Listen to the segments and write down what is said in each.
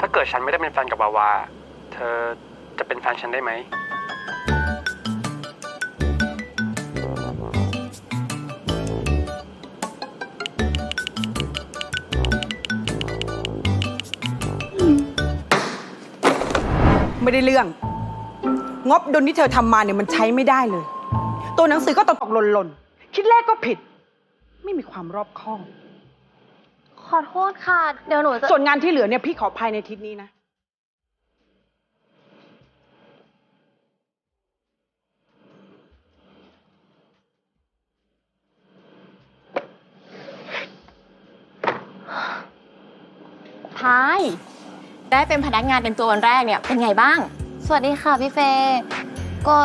ถ้าเกิดฉันไม่ได้เป็นแฟนกับวาวา เธอจะเป็นแฟนฉันได้ไหม ไม่ได้เรื่อง งบดุลที่เธอทำมาเนี่ยมันใช้ไม่ได้เลย ตัวหนังสือก็ตกตกหล่นหล่นคิดเลขก็ผิด ไม่มีความรอบคอบ ขอโทษค่ะ เดี๋ยวหนูจะส่วนงานที่เหลือเนี่ยพี่ขอภายในอาทิตย์นี้นะ พาย ได้เป็นพนักงานเป็นตัววันแรกเนี่ย เป็นไงบ้าง สวัสดีค่ะพี่เฟย์ก็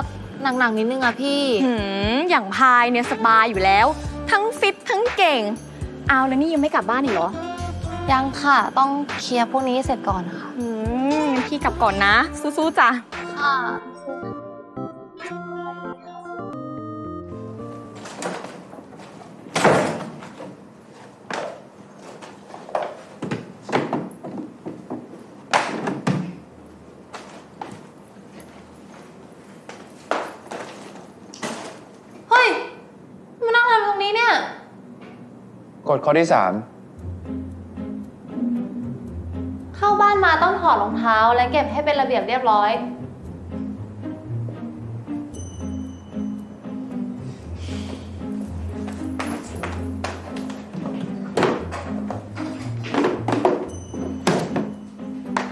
หนักๆนิดนึงอะพี่ หืมอย่างพายเนี่ยสบายอยู่แล้ว ทั้งฟิตทั้งเก่ง เอาแล้วนี่ยังไม่กลับบ้านอีกเหรอ ยังค่ะ ต้องเคลียร์พวกนี้ให้เสร็จก่อนค่ะ อืมงั้นพี่กลับก่อนนะ สู้ๆจ้ะ ค่ะ กฎข้อที่สามเข้าบ้านมาต้องถอดรองเท้า และเก็บให้เป็นระเบียบเรียบร้อย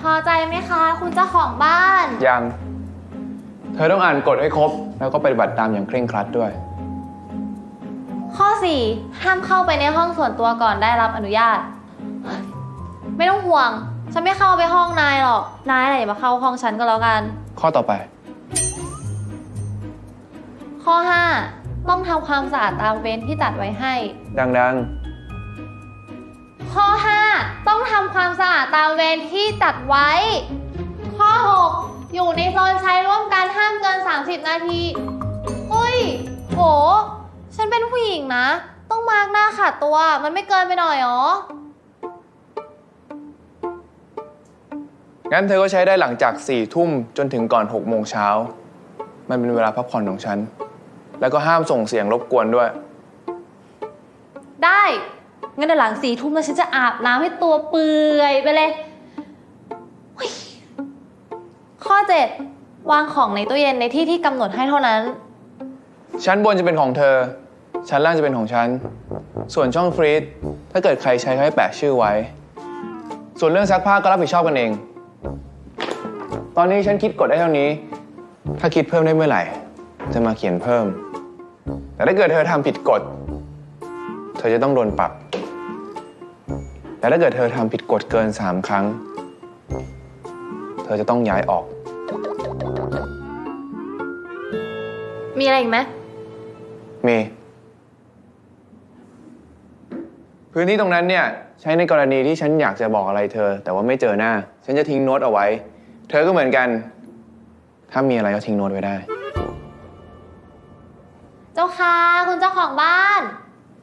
พอใจไหมคะ คุณเจ้าของบ้าน ยัง เธอต้องอ่านกฎให้ครบ แล้วก็ปฏิบัติตามอย่างเคร่งครัดด้วยข้อ 4 ห้ามเข้าไปในห้องส่วนตัวก่อนได้รับอนุญาต ไม่ต้องห่วง ฉันไม่เข้าไปห้องนายหรอก นายแหละอย่ามาเข้าห้องฉันก็แล้วกัน ข้อต่อไป ข้อ 5 ต้องทำความสะอาดตามเวรที่จัดไว้ให้ ดังข้อ 5 ต้องทำความสะอาดตามเวรที่จัดไว้ ข้อ 6 อยู่ในโซนใช้ร่วมกันห้ามเกิน 30 นาทีเฮ้ย โห ฉันเป็นผู้หญิงนะ ต้องมาร์กหน้าขาดตัวมันไม่เกินไปหน่อยหรอๆงั้นเธอก็ใช้ได้หลังจาก4ี่ทุ่มจนถึงก่อน6กโมงเช้า มันเป็นเวลาพักผ่อนของฉัน แล้วก็ห้ามส่งเสียงรบกวนด้วย ได้งั้นเดี๋ยวหลังสี่ทุ่มแล้วฉันจะอาบน้ำให้ตัวเปื่อยไปเลยเฮ้ยข้อ7วางของในตู้เย็นในที่ที่กำหนดให้เท่านั้น ชั้นบนจะเป็นของเธอ ชั้นล่างจะเป็นของฉัน ส่วนช่องฟรีซถ้าเกิดใครใช้ก็ให้แปะชื่อไว้ ส่วนเรื่องซักผ้าก็รับผิดชอบกันเอง ตอนนี้ฉันคิดกฎได้เท่านี้ ถ้าคิดเพิ่มได้เมื่อไหร่ จะมาเขียนเพิ่ม แต่ถ้าเกิดเธอทำผิดกฎ เธอจะต้องโดนปรับ แต่ถ้าเกิดเธอทำผิดกฎเกินสามครั้ง เธอจะต้องย้ายออก มีอะไรอีกไหมมี พื้นที่ตรงนั้นเนี่ยใช้ในกรณีที่ฉันอยากจะบอกอะไรเธอ แต่ว่าไม่เจอหน้า ฉันจะทิ้งโน้ตเอาไว้ เธอก็เหมือนกัน ถ้ามีอะไรก็ทิ้งโน้ตไว้ได้ เจ้าค่ะคุณเจ้าของบ้าน